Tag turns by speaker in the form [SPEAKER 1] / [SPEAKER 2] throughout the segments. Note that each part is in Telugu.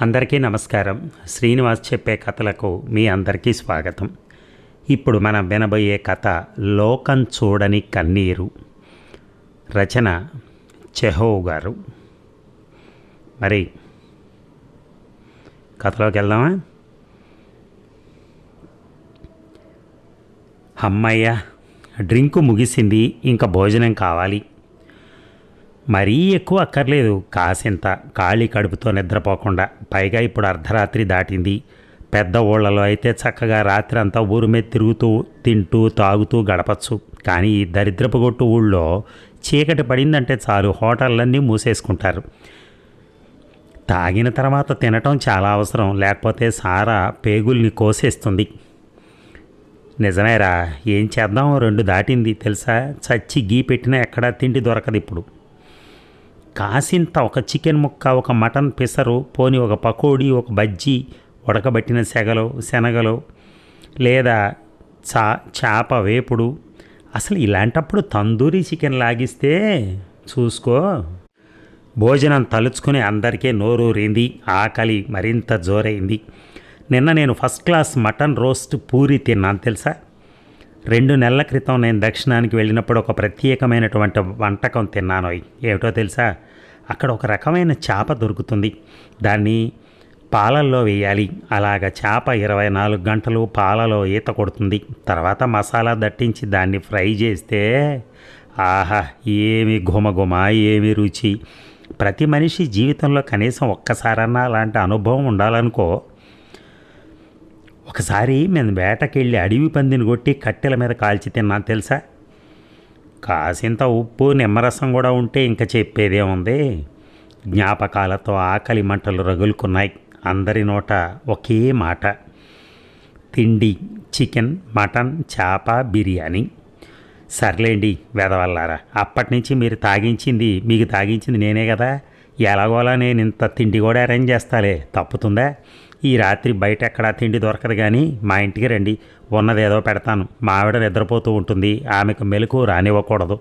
[SPEAKER 1] అందరికీ నమస్కారం. శ్రీనివాస్ చెప్పే కథలకు మీ అందరికీ స్వాగతం. ఇప్పుడు మనం వినబోయే కథ లోకం చూడని కన్నీరు. రచన చెహో గారు. మరి కథలోకి వెళ్దామా? అమ్మయ్య డ్రింకు ముగిసింది ఇంకా భోజనం కావాలి. మరీ ఎక్కువ అక్కర్లేదు. కాసింత ఖాళీ కడుపుతో నిద్రపోకుండా. పైగా ఇప్పుడు అర్ధరాత్రి దాటింది. పెద్ద ఊళ్ళలో అయితే చక్కగా రాత్రి అంతా ఊరు మీద తిరుగుతూ తింటూ తాగుతూ గడపచ్చు. కానీ ఈ దరిద్రపు కొట్టు ఊళ్ళో చీకటి పడిందంటే చాలు. హోటళ్ళన్నీ మూసేసుకుంటారు. తాగిన తర్వాత తినటం చాలా అవసరం. లేకపోతే సారా పేగుల్ని కోసేస్తుంది. నిజమేరా ఏం చేద్దాం? రెండు దాటింది. తెలుసా? చచ్చి గీ పెట్టినా ఎక్కడా తిండి దొరకదు ఇప్పుడు కాసింత ఒక చికెన్ ముక్క ఒక మటన్ పిసరు పోని ఒక పకోడీ ఒక బజ్జీ ఉడకబట్టిన సెగలు శనగలు లేదా చా చేప వేపుడు. అసలు ఇలాంటప్పుడు తందూరి చికెన్ లాగిస్తే చూసుకో. భోజనం తలుచుకుని అందరికీ నోరూరింది ఆకలి మరింత జోరైంది. నిన్న నేను first class mutton roast puri తిన్నాను తెలుసా? రెండు నెలల క్రితం నేను దక్షిణానికి వెళ్ళినప్పుడు ఒక ప్రత్యేకమైనటువంటి వంటకం తిన్నాను. ఏమిటో తెలుసా? అక్కడ ఒక రకమైన చేప దొరుకుతుంది. దాన్ని పాలల్లో వేయాలి. అలాగ చేప ఇరవై నాలుగు గంటలు పాలలో ఈత కొడుతుంది. తర్వాత మసాలా దట్టించి దాన్ని ఫ్రై చేస్తే ఆహా ఏమి ఘుమఘుమ ఏమి రుచి. ప్రతి మనిషి జీవితంలో కనీసం ఒక్కసారన్నా అలాంటి అనుభవం ఉండాలనుకో ఒకసారి మేము వేటకెళ్ళి అడవి పందిని కొట్టి కట్టెల మీద కాల్చి తిన్నాను తెలుసా? కాసింత ఉప్పు నిమ్మరసం కూడా ఉంటే ఇంకా చెప్పేదే ఉంది జ్ఞాపకాలతో ఆకలి మంటలు రగులుకున్నాయి. అందరి నోట ఒకే మాట. తిండి చికెన్ మటన్ చేప బిర్యానీ. సర్లేండి వెదవల్లారా అప్పటి నుంచి మీరు తాగించింది మీకు తాగించింది నేనే కదా. ఎలాగోలా నేను ఇంత తిండి కూడా అరేంజ్ చేస్తాలే తప్పుతుందా? ఈ రాత్రి బయట ఎక్కడా తిండి దొరకదు కానీ మా ఇంటికి రండి. ఉన్నదేదో పెడతాను. మా ఆవిడ నిద్రపోతూ ఉంటుంది. ఆమెకు మెలకు రానివ్వకూడదు.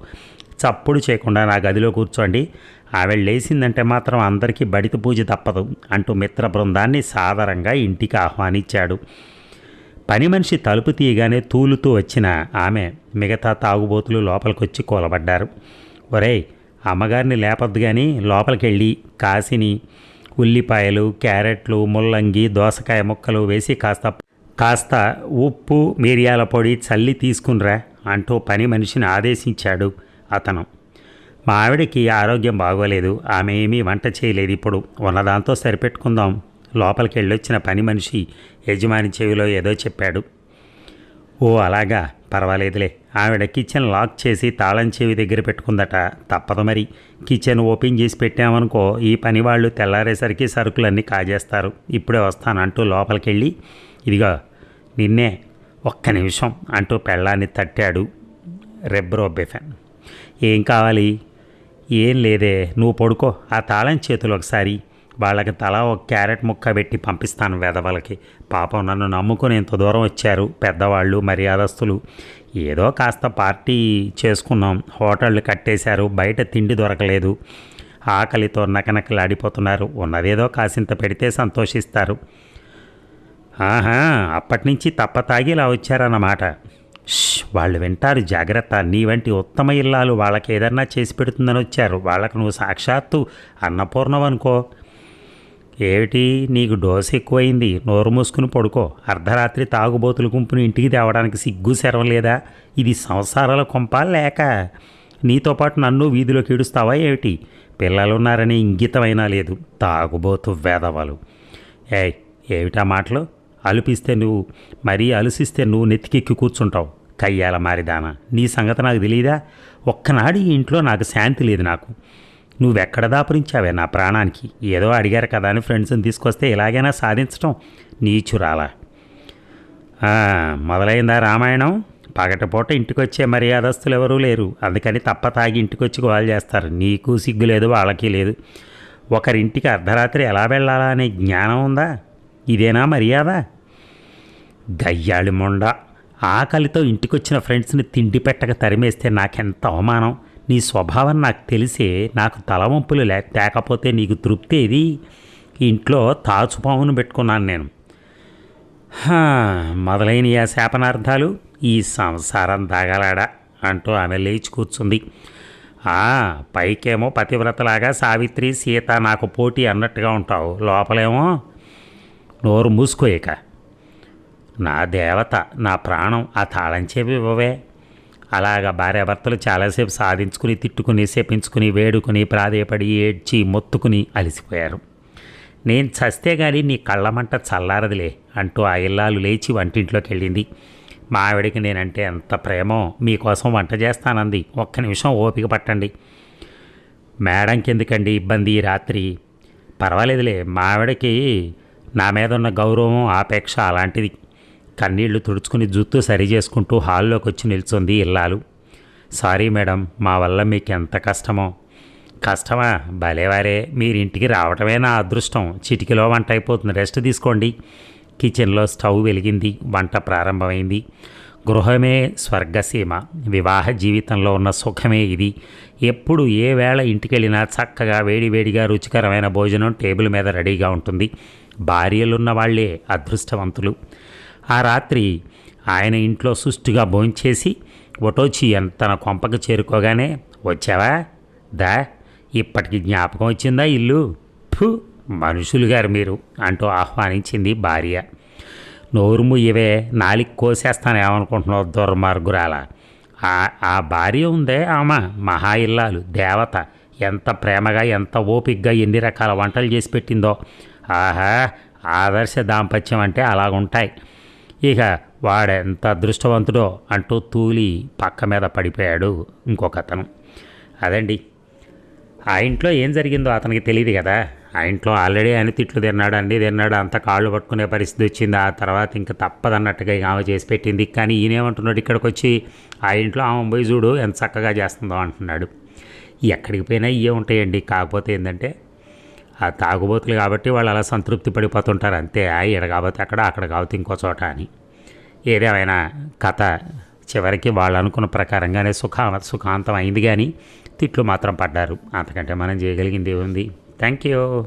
[SPEAKER 1] చప్పుడు చేయకుండా నా గదిలో కూర్చోండి. ఆవిడ లేచిందంటే మాత్రం అందరికీ బడిత పూజ తప్పదు అంటూ మిత్ర బృందాన్ని సాదరంగా ఇంటికి ఆహ్వానించాడు. పని మనిషి తలుపు తీయగానే తూలుతూ వచ్చిన ఆమె మిగతా తాగుబోతులు లోపలికొచ్చి కూలబడ్డారు. ఒరేయ్ అమ్మగారిని లేపొద్దు కానీ లోపలికెళ్ళి కాసిని ఉల్లిపాయలు క్యారెట్లు ముల్లంగి దోసకాయ ముక్కలు వేసి కాస్త కాస్త ఉప్పు మిరియాల పొడి చల్లి తీసుకునిరా అంటూ పని మనిషిని ఆదేశించాడు అతను. మా ఆవిడకి ఆరోగ్యం బాగోలేదు ఆమె ఏమీ వంట చేయలేదు ఇప్పుడు. ఉన్నదాంతో సరిపెట్టుకుందాం. లోపలికి వెళ్ళొచ్చిన పని మనిషి యజమాని చెవిలో ఏదో చెప్పాడు. ఓ అలాగా. పర్వాలేదులే. ఆవిడ కిచెన్ లాక్ చేసి తాళం చెవి దగ్గర పెట్టుకుందట. తప్పదు మరి. కిచెన్ ఓపెన్ చేసి పెట్టామనుకో ఈ పని వాళ్ళు తెల్లారేసరికి సరుకులన్నీ కాజేస్తారు. ఇప్పుడే వస్తాను అంటూ ఇదిగో నిన్నే ఒక్క నిమిషం అంటూ పెళ్ళాన్ని తట్టాడు రెబ్రో బెఫెన్ ఏం కావాలి? ఏం లేదే. నువ్వు పడుకో. ఆ తాళం చేతులు ఒకసారి వాళ్ళకి తలా ఒక క్యారెట్ ముక్క పెట్టి పంపిస్తాను వెధవలకి పాపం నన్ను నమ్ముకుని ఇంత దూరం వచ్చారు పెద్దవాళ్ళు మర్యాదస్తులు. ఏదో కాస్త పార్టీ చేసుకున్నాం. హోటళ్ళు కట్టేశారు బయట తిండి దొరకలేదు. ఆకలితో నకనకలాడిపోతున్నారు ఉన్నదేదో కాసింత పెడితే సంతోషిస్తారు. ఆహా అప్పటి నుంచి తప్ప తాగి ఇలా వచ్చారన్నమాట వాళ్ళు వింటారు జాగ్రత్త. నీ వంటి ఉత్తమ ఇల్లాలు వాళ్ళకి ఏదన్నా చేసి పెడుతుందని వచ్చారు. వాళ్ళకు నువ్వు సాక్షాత్తు అన్నపూర్ణవనుకో. ఏమిటి? నీకు డోస్ ఎక్కువైంది. నోరు మూసుకుని పడుకో. అర్ధరాత్రి తాగుబోతుల గుంపును ఇంటికి తేవడానికి సిగ్గు సెరవలేదా ఇది సంసారాల కొంప లేక నీతో పాటు నన్ను వీధిలోకి ఏడుస్తావా ఏమిటి? పిల్లలున్నారని ఇంగితమైనా లేదు. తాగుబోతు వేదవాలు ఏయ్ ఏమిటా మాటలు? అలుపిస్తే నువ్వు మరీ అలసిస్తే నువ్వు నెత్తికెక్కి కూర్చుంటావు. కయ్యాల మారిదానా. నీ సంగతి నాకు తెలియదా ఒక్కనాడు ఈ ఇంట్లో నాకు శాంతి లేదు నాకు. నువ్వెక్కడ దాపురించావే నా ప్రాణానికి? ఏదో అడిగారు కదా అని ఫ్రెండ్స్ని తీసుకొస్తే ఇలాగైనా సాధించటం నీచురాలా. మొదలైందా రామాయణం? పగటిపూట ఇంటికొచ్చే మర్యాదస్తులు ఎవరూ లేరు. అందుకని తప్ప తాగి ఇంటికొచ్చి గోల్ చేస్తారు. నీకు సిగ్గు లేదు వాళ్ళకి లేదు. ఒకరింటికి అర్ధరాత్రి ఎలా వెళ్ళాలా అనే జ్ఞానం ఉందా? ఇదేనా మర్యాద? దయ్యాళి మొండ ఆకలితో ఇంటికొచ్చిన ఫ్రెండ్స్ని తిండి పెట్టక తరిమేస్తే నాకెంత అవమానం? నీ స్వభావం నాకు తెలిసే నాకు తలవంపులు లే తేకపోతే నీకు తృప్తి ఏది? ఇంట్లో తాచుపామును పెట్టుకున్నాను నేను. మొదలైన ఆ శాపనార్థాలు? ఈ సంసారం దాగలాడా? అంటూ ఆమె లేచి కూర్చుంది. పైకేమో పతివ్రతలాగా సావిత్రి సీత నాకు పోటీ అన్నట్టుగా ఉంటావు. లోపలేమో? నోరు మూసుకోయక నా దేవత నా ప్రాణం ఆ తాళం చెవి ఇవ్వవే. అలాగా భార్యాభర్తలు చాలాసేపు సాధించుకుని తిట్టుకుని శపించుకుని వేడుకుని ప్రాధేయపడి ఏడ్చి మొత్తుకుని అలసిపోయారు. నేను చస్తే గాని నీ కళ్ళమంట చల్లారదులే అంటూ ఆ ఇల్లాలు లేచి వంటింట్లోకి వెళ్ళింది మా ఆవిడకి నేనంటే ఎంత ప్రేమో మీకోసం వంట చేస్తానంది. ఒక్క నిమిషం ఓపిక పట్టండి. మేడంకి ఎందుకండి ఇబ్బంది ఈ రాత్రి? పర్వాలేదులే మా ఆవిడకి నా మీద ఉన్న గౌరవం ఆపేక్ష అలాంటిది. కన్నీళ్ళు తుడుచుకుని జుత్తు సరి చేసుకుంటూ హాల్లోకి వచ్చి నిల్చుంది ఇల్లాలు. సారీ మేడం మా వల్ల మీకు ఎంత కష్టమో. కష్టమా? భలేవారే మీరింటికి రావటమే నా అదృష్టం. చిటికలో వంట అయిపోతుంది రెస్ట్ తీసుకోండి. కిచెన్లో స్టవ్ వెలిగింది వంట ప్రారంభమైంది. గృహమే స్వర్గసీమ వివాహ జీవితంలో ఉన్న సుఖమే ఇది. ఎప్పుడు ఏ వేళ ఇంటికెళ్ళినా చక్కగా వేడివేడిగా రుచికరమైన భోజనం టేబుల్ మీద రెడీగా ఉంటుంది. భార్యలున్న వాళ్ళే అదృష్టవంతులు. ఆ రాత్రి ఆయన ఇంట్లో సుష్టిగా భోంచేసి ఒటోచి తన కొంపకు చేరుకోగానే వచ్చావా? దా ఇప్పటికి జ్ఞాపకం వచ్చిందా ఇల్లు? ఫు మనుషులు గారు మీరు అంటూ ఆహ్వానించింది భార్య. నోరుము ఇవే నాలికి కోసేస్తాను ఏమనుకుంటున్నావు దుర్మార్గురాల? ఆ- ఆ భార్య ఉందే ఆమె మహా ఇల్లాలు దేవత. ఎంత ప్రేమగా ఎంత ఓపిగ్గా ఎన్ని రకాల వంటలు చేసి పెట్టిందో. ఆహా ఆదర్శ దాంపత్యం అంటే అలాగుంటాయి. ఇక వాడెంత అదృష్టవంతుడో అంటూ తూలి పక్క మీద పడిపోయాడు ఇంకొక అతను అదండి. ఆ ఇంట్లో ఏం జరిగిందో అతనికి తెలియదు కదా. ఆ ఇంట్లో ఆల్రెడీ ఆయన తిట్లు తిన్నాడు అన్నీ తిన్నాడు అంత కాళ్ళు పట్టుకునే పరిస్థితి వచ్చింది. ఆ తర్వాత ఇంకా తప్పదన్నట్టుగా ఆమె చేసి పెట్టింది. కానీ ఈయనేమంటున్నాడు ఇక్కడికి వచ్చి ఆ ఇంట్లో ఆమె పోయి చూడు ఎంత చక్కగా చేస్తుందో అంటున్నాడు. ఎక్కడికి పోయినా ఇవే ఉంటాయండి. కాకపోతే ఏంటంటే ఆ తాగుబోతులు కాబట్టి వాళ్ళు అలా సంతృప్తి పడిపోతుంటారు. అంతే ఆ ఈడ కాబట్టి అక్కడ అక్కడ కాబట్టి ఇంకో చోట అని. ఏదేమైనా కథ చివరికి వాళ్ళు అనుకున్న ప్రకారంగానే సుఖ సుఖాంతం అయింది కానీ తిట్లు మాత్రం పడ్డారు. అంతకంటే మనం చేయగలిగింది ఏముంది? Thank you